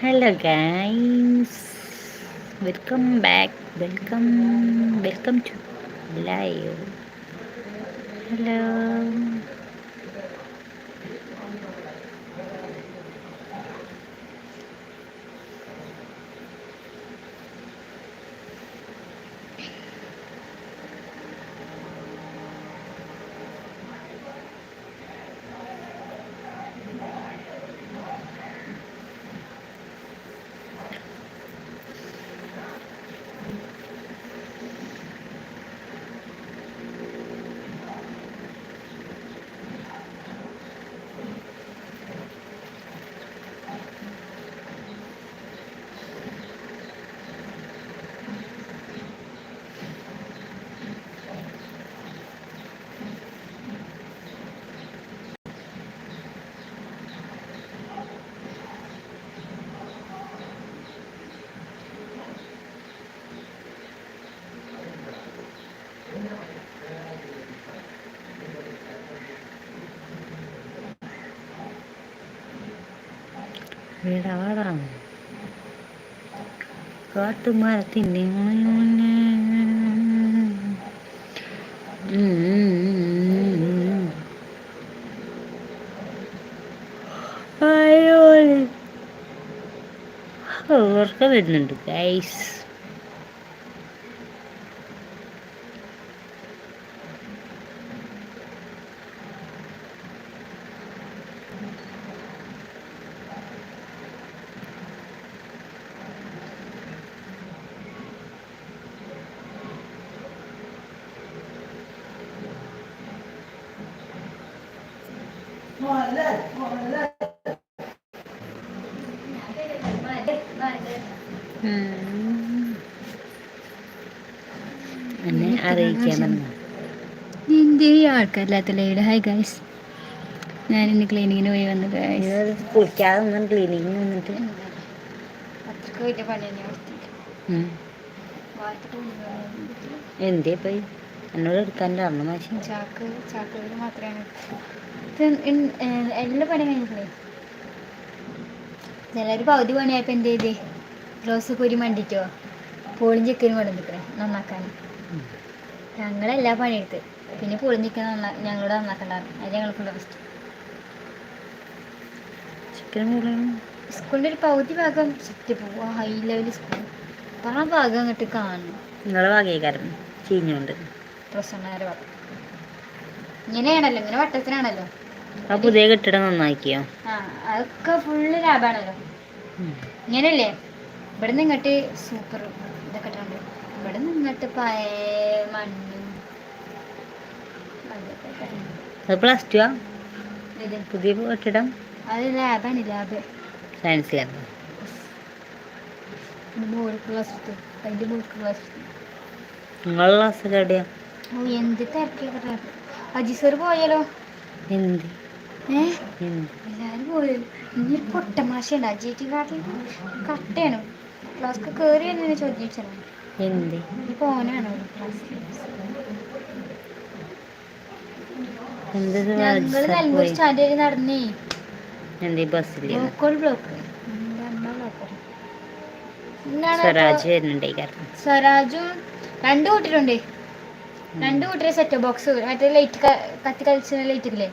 Hello guys welcome back welcome welcome to live hello വീടാടാ കാട്ടുമരത്തിന്റെ അയ്യോ ഓർക്ക വരുന്നുണ്ട് ഗൈസ് എന്നെ അറിയിക്കാൻ പറഞ്ഞു നിന്റെ ഈ ആൾക്കാരില്ലാത്ത ലൈഡ് ഹായ് ഗൈസ് ഞാൻ ഇന്ന് ക്ലീനിങ്ങിന് പോയി വന്നു ഗൈസ് കുളിക്കാതെ ഒന്നും ക്ലീനിങ് നിന്നിട്ട്. അത്രയ്ക്ക് വലിയ പണി ഉം. എന്തേ പോയി? എന്നോട് എടുക്കാൻ പറഞ്ഞു മാഷി ചാക്ക് ചാക്കുകൾ മാത്രമാണ് എല്ലാ പണി കഴിഞ്ഞില്ലേ ചിലർ പകുതി പണിയായപ്പോൾ എന്ത് ചെയ്തേ? ഗ്ലോസ് കുരി മണ്ടിട്ടോ പോളിയും ചിക്കനും കൊണ്ടു നിൽക്കണേ നന്നാക്കാൻ. ഞങ്ങളെല്ലാ പണിയെടുത്ത് പിന്നെ പൊളി ചിക്കൻ നന്നാ ഞങ്ങളോട് നന്നാക്കണ്ടായിരുന്നു അത് ഞങ്ങൾക്കുള്ള ഫസ്റ്റ് സ്കൂളിന്റെ സ്കൂളിന്റെ ഒരു പകുതി ഭാഗം ചുറ്റി ഹൈ ലെവൽ സ്കൂൾ ആ ഭാഗം അങ്ങോട്ട് കാണും നിങ്ങളെ വകയക്കാരൻ ചീഞ്ഞോണ്ട്. പ്രസന്നയുടെ ഭാഗം. ഇങ്ങനെയാണല്ലോ ഇങ്ങനെ വട്ടത്തിനാണല്ലോ ആ പുതിയ കെട്ടിടം നന്നാക്കിയോ? അതൊക്കെ ഫുള്ള് ലാഭാണല്ലോ. ഇങ്ങനല്ലേ? ഇവിടെ നിന്ന് ഇങ്ങോട്ട് സൂപ്പർ ഇതൊക്കെ ഇട്ടുണ്ട് ഇവിടെ നിന്ന് ഇങ്ങോട്ട് പഴയ മണ്ണും. അത് പ്ലസ് ടു പുതിയ കെട്ടിടം? അത് ലാബാണ് ലാബ്. സയൻസ് ലാബ് മോൾക്ക് ക്ലാസ് എവിടെയാ? എന്ത് തിരക്കിയൊക്കെ അജി സർ പോയാലോ? എന്ത്? എല്ലാരും പോയി. ഇനി പൊട്ടമാശയുണ്ട്. അജിറ്റി കാട്ടിൽ കട്ടയാണ്. ക്ലാസ്സിൽ കയറി എന്നെ ചോദിച്ചാൽ എന്ത്? പോനാണ് ഞങ്ങൾ പോയി? സ്റ്റാൻഡ് വരെ നടന്നേ. ബ്ലോക്കോട് ബ്ലോക്ക് സ്വരാജ് രണ്ട് കൂട്ടരുണ്ട് രണ്ട് കൂട്ടരെ സെറ്റ് ബോക്സ് മറ്റേ ലൈറ്റ് കത്തി കളിച്ച ലൈറ്റ് ഇല്ലേ?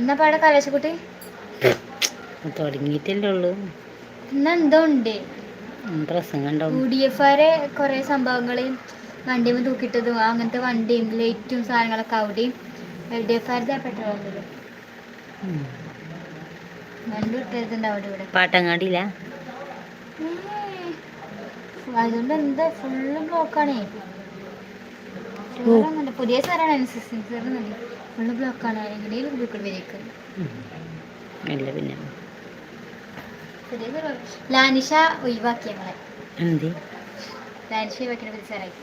എന്നാ പാടെ കലാശക്കുട്ടി? തുടങ്ങിയിട്ടല്ലേ ഉള്ളൂ. എന്നാ എന്തോ ഉണ്ട്. പ്രസംഗം യു ഉണ്ടാവും ഡി കുറേ സംഭവങ്ങളെയും വണ്ടിയും തൂക്കിട്ടതും അങ്ങനത്തെ വണ്ടിയും ലൈറ്റും സാധനങ്ങളൊക്കെ അവിടെയും എൽ ഡി എഫ് ആരുടെ പെട്രോൾ പമ്പിലും ഉം. രണ്ട് കിട്ടരുതുണ്ട് അവിടെ ഇവിടെ. പാട്ടങ്ങാടിയില്ല അതുകൊണ്ട് എന്താ ഫുള്ള് ബ്ലോക്കാണേ പുതിയ സാറാണ് എൻ സി സി സാറൊന്നല്ലേ ഫുള്ള് ബ്ലോക്കാണ് എങ്ങനെയും ബ്ലോക്കിൽ വരേക്ക് ഇല്ല പിന്നെ പുതിയ സാറ് ലാനിഷ ഒഴിവാക്കി ഞങ്ങളെ എന്തി ലാനിഷ ഒഴിവാക്കിയ പുതിയ സാറായി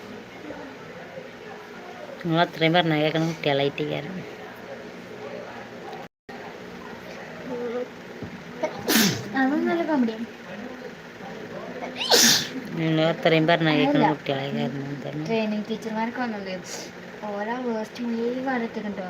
നിങ്ങൾ അത്രയും പറഞ്ഞാൽ കേൾക്കണം കുട്ടികളായിട്ട് അതും നല്ല കോമഡിയാണ് നിങ്ങൾ അത്രയും പറഞ്ഞാൽ കേൾക്കണ കുട്ടികളായി കയറുന്നു ട്രെയിനിങ് ടീച്ചർമാർക്ക് വന്നത് ഓരോ വേസ്റ്റ് മുഴുവൻ എടുത്തിട്ടുണ്ടോ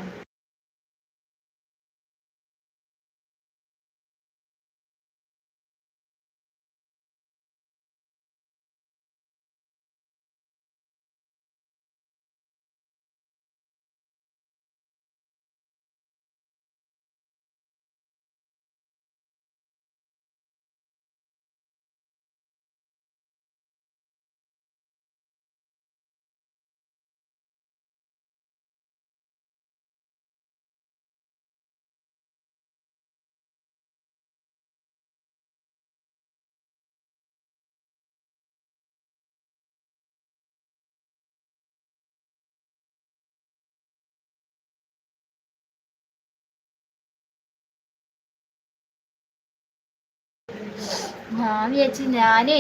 ഞാൻ വിചാരിച്ചു ഞാനേ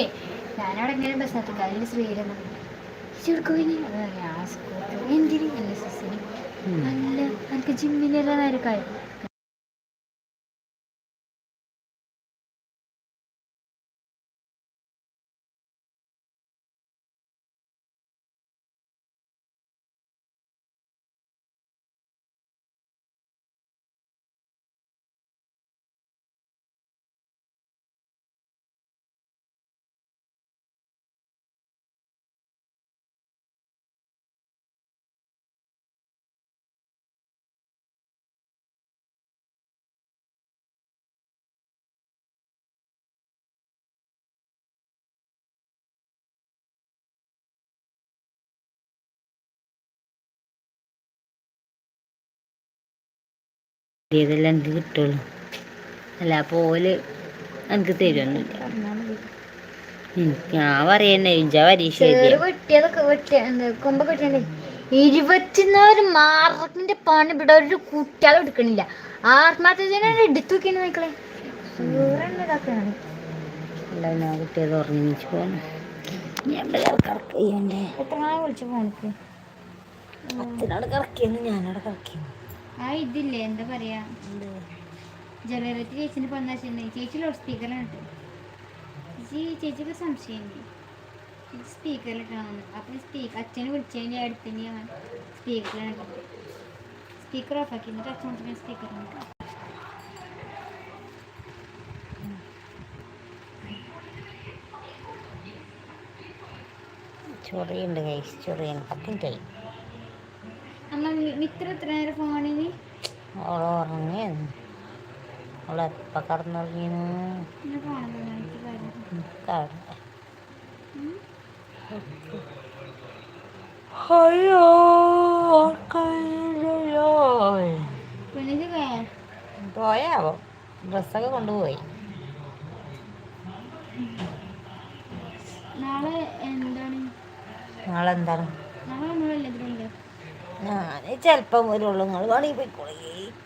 ഞാനവിടെ ഇങ്ങനെ ബസ്സിനകത്ത് അതിൽ ശ്രീരംഗ ഞാൻ സ്കൂട്ടർ എന്തിന്? എൻ എസ് എസിന്. അല്ല എനിക്ക് ജിമ്മിനെല്ലാം നേരക്കായി ഇതെല്ലാം എനിക്ക് കിട്ടുള്ളൂ. അല്ല അപ്പോൾ ഓൽ എനിക്ക് തരുമൊന്നുമില്ല ഞാൻ പറയുന്നേ ഇഞ്ച പരീക്ഷ ഇരുപത്തിനാല് മാർക്കിന്റെ പണി ഇവിടെ ഒരു കുട്ടികളും എടുക്കണില്ല. ആത്മഹത്യ എടുത്തു നോക്കിയാണ് മക്കളെ. കുട്ടിയത് ഉറങ്ങി പോകണം ചെയ്യണ്ടേ എത്ര വിളിച്ചു അച്ഛനോട് കിടക്കിയെന്ന് ആ ഇതില്ലേ? എന്താ പറയാ? ജലരത്തി ചേച്ചിന് പറഞ്ഞ ചേച്ചി ലൗഡ് സ്പീക്കറിലാണ് ചേച്ചി ചേച്ചിക്ക് സംശയം സ്പീക്കറിലിട്ടാണ് അപ്പം സ്പീക്കർ അച്ഛനെ വിളിച്ചതിന്റെ അടുത്തന്നെ ഞാൻ സ്പീക്കറിലാണ് സ്പീക്കർ ഓഫ് ആക്കി. എന്നിട്ട് അച്ഛൻ വിളിച്ചപ്പോൾ സ്പീക്കറിലാണ് ചൊറിയുണ്ട് കൈ ചൊറിയാണ്. പത്തിന്റെയായി അമ്മ മിത്ര എത്ര നേരം ഫോണിന് അവൾ ഉറങ്ങിയായിരുന്നു അവൾ എപ്പോൾ കടന്നുറങ്ങിയെന്ന്. അയ്യോ പോയാവോ? ഡ്രസ്സൊക്കെ കൊണ്ടുപോയി. നാളെ എന്താണ്? നാളെ എന്താണ്? ഞാൻ ചിലപ്പം വരുള്ളൂ നിങ്ങൾ വേണമെങ്കിൽ പോയിക്കോളി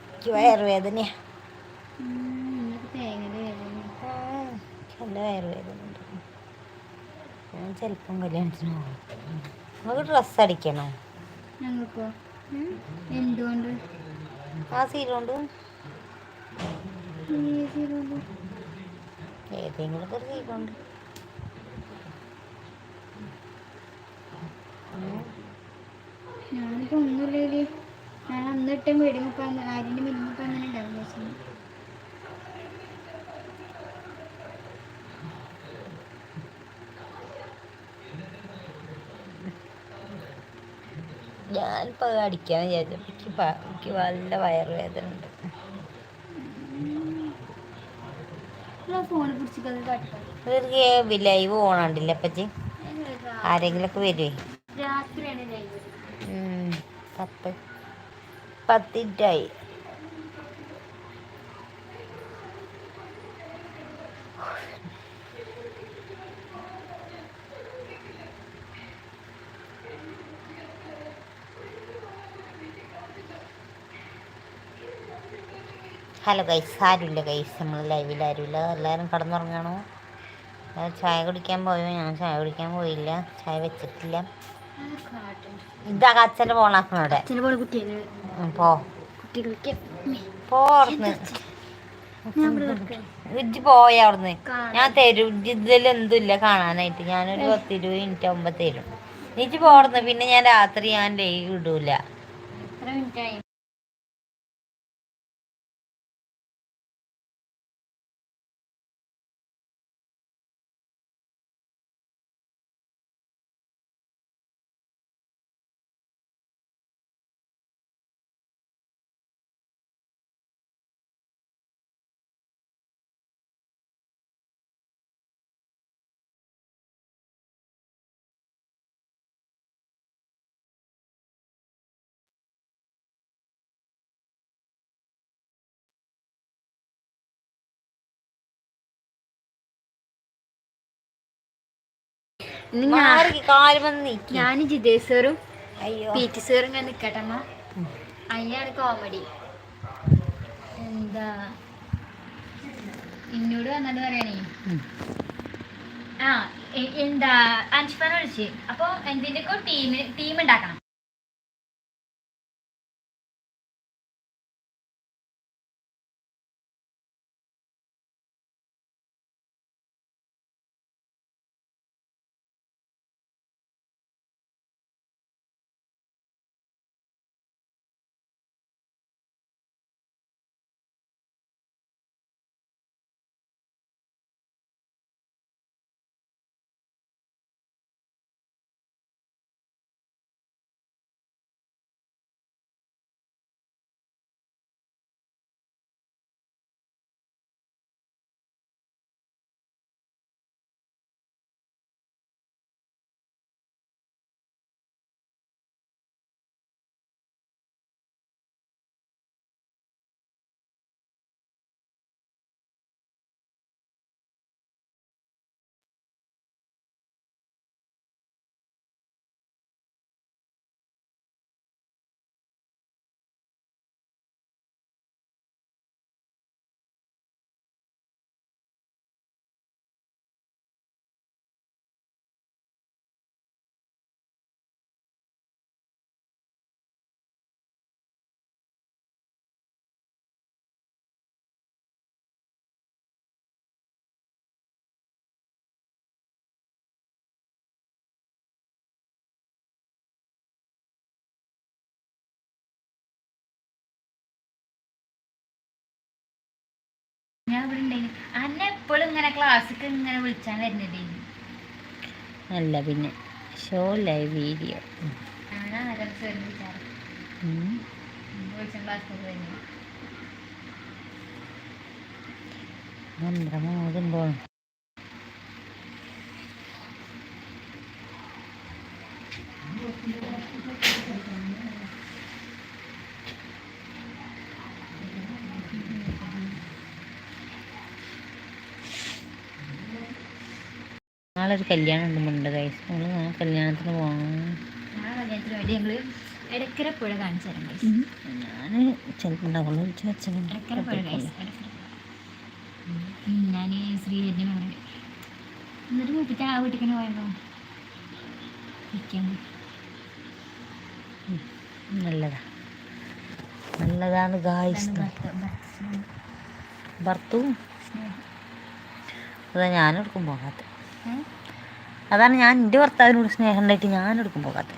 എനിക്ക് വയറുവേദനയാ. നല്ല വയറുവേദന ഉണ്ട് ഞാൻ ചിലപ്പം കല്യാണത്തിന് പോകും നമുക്ക് ഡ്രസ്സ് അടിക്കണോ? എന്തുകൊണ്ട്? ആ സീലുകൊണ്ട് ഏതെങ്കിലും ഒരു സീലുണ്ട് ഞാനിപ്പോ ഒന്നുമില്ലേ ഞാൻ അന്ന് ഇട്ട വെടിമുപ്പ ആരിന്റെ മിനിമപ്പോ അങ്ങനെ ഉണ്ടാവും പക്ഷേ ഞാനിപ്പോൾ അടിക്കാൻ വിചാരിച്ചു. എനിക്ക് എനിക്ക് നല്ല വയറുവേദന ഉണ്ട്. ഫോൺ പിടിച്ചിട്ട് ലൈവ് ഓണാണ്ടില്ല അപ്പച്ചി ആരെങ്കിലൊക്കെ വരുവേ. പത്ത്. പത്തിന്റെ ഹലോ ഗൈസ് ആരുമില്ല ഗൈസ്. നമ്മൾ ലൈവിൽ ആരുമില്ല. എല്ലാവരും കടന്നുറങ്ങണോ? ചായ കുടിക്കാൻ പോയോ. ഞാൻ ചായ കുടിക്കാൻ പോയില്ല. ചായ വെച്ചിട്ടില്ല. ഇതാ അച്ഛന്റെ ഫോണാക്കണോടെ പോ. പോർന്ന്. ഇജ്ജ് പോയ അവിടുന്ന്. ഞാൻ തരും. ഇതിൽ ഇല്ല കാണാനായിട്ട്. ഞാനൊരു പത്തിരുപത് മിനിറ്റ് ആകുമ്പോ തരും. നീച്ച് പോർന്ന് പിന്നെ ഞാൻ രാത്രി ഞാൻ ലൈവ് ഇടൂല. ഞാൻ ജിതേ സാറും അയ്യോ. പി ടി സാറും ഞാൻ നിക്കട്ടമ്മ അതിനാണ് കോമഡി എന്താ? എന്നോട് വന്നിട്ട് പറയണേ. ആ എന്താ എന്താ അൻഷിഫാനെ വിളിച്ച്. അപ്പൊ എന്തിന്റെ ടീം ടീം ഉണ്ടാക്കണം. ഞാൻ ഇവിടെ അന്നെ എപ്പോഴും ഇങ്ങനെ ക്ലാസ്സിക്ക് ഇങ്ങനെ വിളിച്ചാൻ അല്ല പിന്നെ ഷോ ലൈവ് വീഡിയോ മന്ത്രമാകുമ്പോൾ Thank സാറിന് വിളിച്ചാറ് വിളിച്ചാൽ ക്ലാസ്സിൽ വരുന്നത് മന്ത്രം ഓതുമ്പോൾ നാളെ ഒരു കല്യാണം ഉണ്ട് കൈസ് നമ്മൾ നാളെ കല്യാണത്തിന് പോകണം കല്യാണത്തിന് വേണ്ടി ഞങ്ങൾ ഇടക്കര പുഴ കാണിച്ചു തരാം ഞാൻ ചിലപ്പോൾ ഉണ്ടാവുള്ളൂ ഇടക്കര പുഴ guys, ഇടക്കര. ഉം, ഞാൻ ശ്രീരഞ്ജന പറഞ്ഞു എന്നിട്ട് മൂപ്പിച്ച ആ വീട്ടിൽ തന്നെ പോയപ്പോ ഇരിക്കാൻ നല്ലതാ. നല്ലതാണ് ഗായ്സ് ഭർത്ത- അതാ ഞാനെടുക്കും പോകാത്ത? അതാണ് ഞാൻ എന്റെ ഭർത്താവിനോട് സ്നേഹം ഉണ്ടായിട്ട് ഞാൻ എടുക്കും പോകാത്ത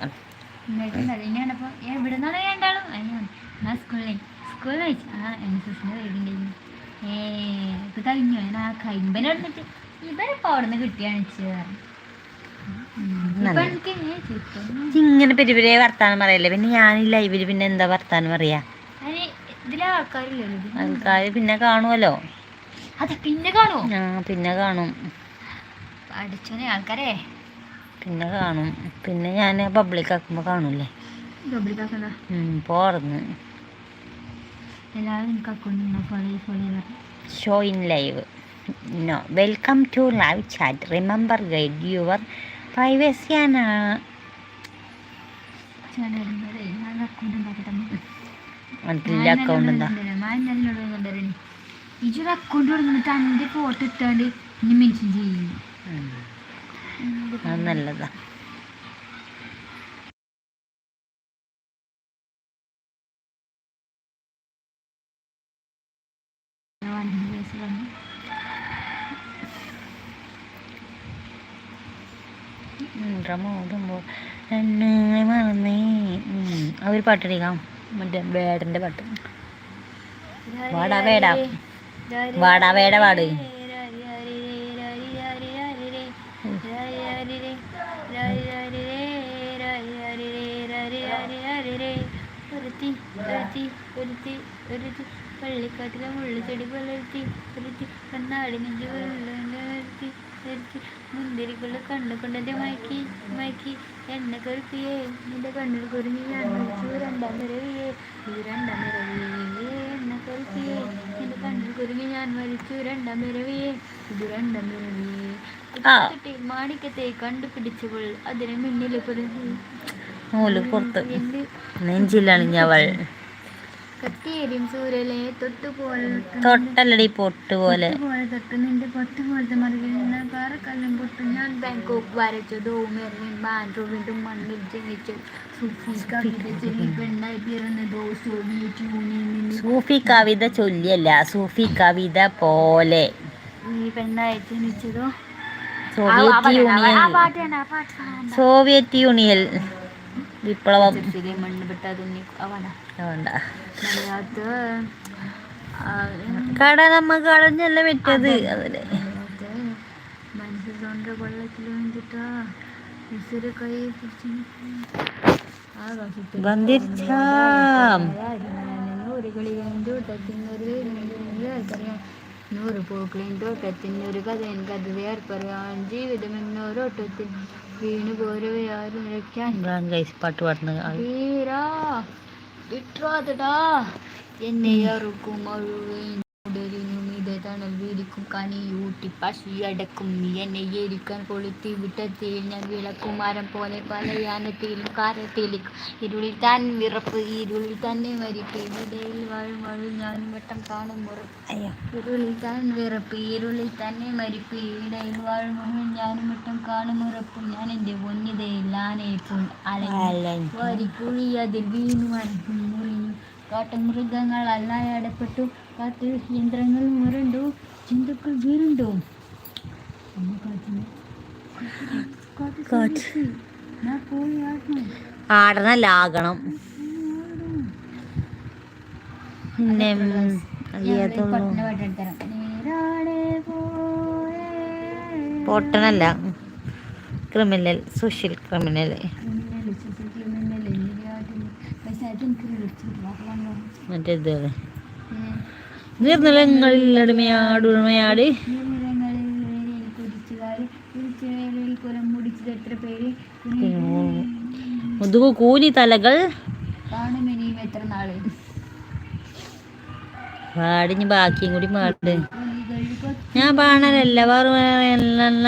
ഇങ്ങനെ പെരി പെരിയ വർത്താനം പറയല്ലേ? പിന്നെ ഞാൻ ഈ ലൈവിൽ പിന്നെ എന്താ വർത്താനം പറയാ. ആൾക്കാർ പിന്നെ കാണുമല്ലോ അതെ പിന്നെ കാണും ആ പിന്നെ കാണും. അടിച്ചോനെ ആൾക്കാരെ. പിന്നെ കാണും. പിന്നെ ഞാൻ പബ്ലിക് ആക്കുമ്പോൾ കാണൂലേ പബ്ലിക്കാക്കണ്ട പോർന്ന് എല്ലാവരും എനിക്ക് അക്കൗണ്ട് ഫോളോ ഫോളോ ചെയ്ത് show in live no welcome to live chat remember guard your privacy ആണ് അക്കൗണ്ട് എന്താ? ഇജൊരു അക്കൗണ്ട് തുടങ്ങിട്ട് എന്റെ ഫോട്ടോ ഇട്ടാണ്ട് ഇനി മെൻഷൻ ചെയ്യുന്നു. അത് നല്ലതാ ഓടുമ്പോൾ എന്നെ മറന്നേ ഉം. ആ ഒരു പാട്ടടിക്കാം മറ്റേ വേടന്റെ പാട്ട് വാടാ വേടാ. വാടാ വേട പാട്. ഒരുത്തി ഒരുത്തി ഒരുത്തി ഒരുത്തി. പള്ളിക്കാട്ടിലെ മുള്ളുചെടി പുലർത്തി ഒരുത്തി. കണ്ണാടി നെഞ്ചു ഒരുത്തി ഒരുത്തി മുന്തിരിക്കുള്ള കണ്ണു കൊണ്ടെന്റെ മയക്കി മയക്കി. എന്നെ കരുത്തിയേ നിന്റെ കണ്ണിൽ കുരുങ്ങി ഞാൻ വിളിച്ചു രണ്ടാം നിറവിയേ ഇത് രണ്ടാം നിറവിയേ എന്നെ കരുത്തിയേ നിന്റെ കണ്ണിൽ കുരുങ്ങി ഞാൻ മരിച്ചു. രണ്ടാം നിറവിയേ ഇത് രണ്ടാം നിറവിയേ മാണിക്കത്തെ കണ്ടുപിടിച്ചപ്പോൾ അതിനെ മുന്നിൽ പുലർത്തി നൂൽ പുറത്ത് നെഞ്ചിലണിഞ്ഞവൾ തൊട്ടല്ലടി പൊട്ട് പോലെ സൂഫി കവിത ചൊല്ലിയല്ല സൂഫി കവിത പോലെ സോവിയറ്റ് യൂണിയൻ. സോവിയറ്റ് യൂണിയൻ വിപ്ലവം ചെറുതിലെ മണ്ണ് പെട്ടതൊന്നി അവന വേണ്ട മലയാളത്ത് കട നമ്മ കളഞ്ഞല്ല വിറ്റത് അതിൽ മനസ്സിൽ തൊണ്ട കൊള്ളത്തിൽ വേണ്ടിട്ടാ. ഉസിര് കൈ പിടിച്ച് ആകാശത്തിൽ ബന്ധിച്ചാം നൂറ് കളികളും തോട്ടത്തിനൊരു പറയാം നൂറ് പൂക്കളിൻ തോട്ടത്തിന് ഒരു കഥയൻ കഥ വേർ പറയാൻ ജീവിതം എന്നോരോട്ടത്തിൽ വീണു പോരവെ ആരും രക്ഷാൻ ഇമ്രാൻ ഗൈസ് പാട്ട് പാടുന്ന ആൾ വീരാ വിട്രാതടാ എന്നെ അറുക്കും അഴുവേൻ ഉടലിനും ഇത് തണൽ പശി കനിയൂട്ടി പശിയടക്കും എന്നെ ഏരിക്കാൻ കൊളുത്തി വിട്ടത്തിൽ ഞാൻ വിളക്കുമാരം പോലെ പല യാനത്തിലും കാരത്തിലും. ഇരുളിൽ താൻ വിറപ്പ് ഇരുളിൽ തന്നെ മരിപ്പ് ഇവിടെയിൽ വാഴും വാഴും ഞാൻ വട്ടം കാണും മുറപ്പ് അയ്യോ. ഇരുളിൽ താൻ വിറപ്പ് ഇരുളിൽ തന്നെ മരിപ്പ്. ഇവിടെയിൽ വാഴും വാഴും ഞാനും വട്ടം കാണും ഉറപ്പും. ഞാൻ എന്റെ ഒന്നിതയിൽ ആനയിപ്പോൾ അലഞ്ഞു. വരിക്കുഴി അതിൽ വീണു മരക്കും മുറിഞ്ഞു കാട്ടുമൃഗങ്ങൾ അല്ലായടപ്പെട്ടു കാട്ടിൽ യന്ത്രങ്ങൾ മുരണ്ടു ജന്തുക്കൾ നേരാടെ പോയേ പൊട്ടനല്ല. Criminal social criminal. മിന്നൽ നീർനിലങ്ങളിൽ അടിമയാടുമയാട് മുതുകു കൂലി തലകൾ പാടിഞ്ഞ് ബാക്കിയും കൂടി പാട് ഞാൻ കൊത്തി ഞാൻ നല്ല വേറല്ല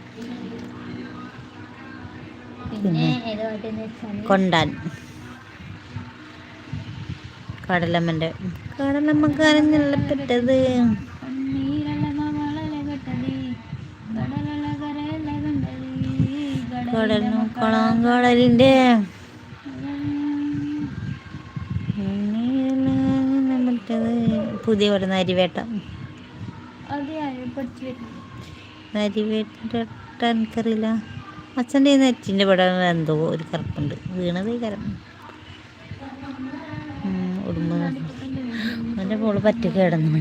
കൊണ്ടാൻ. കടലമ്മന്റെ കടലമ്മ കരഞ്ഞല്ല കടലല്ല കടൽ നോക്കണം പുതിയ ഒരു നരിവേട്ട നരിവേട്ടൻ കറിയില്ല എനിക്കറിയില്ല അച്ഛന്റെ നെറ്റിന്റെ ഇവിടെ എന്തോ ഒരു കറുപ്പുണ്ട്. വീണത് കരം. ഉടുമ്പ്. എന്റെ മോൾ പറ്റ കിടന്നു.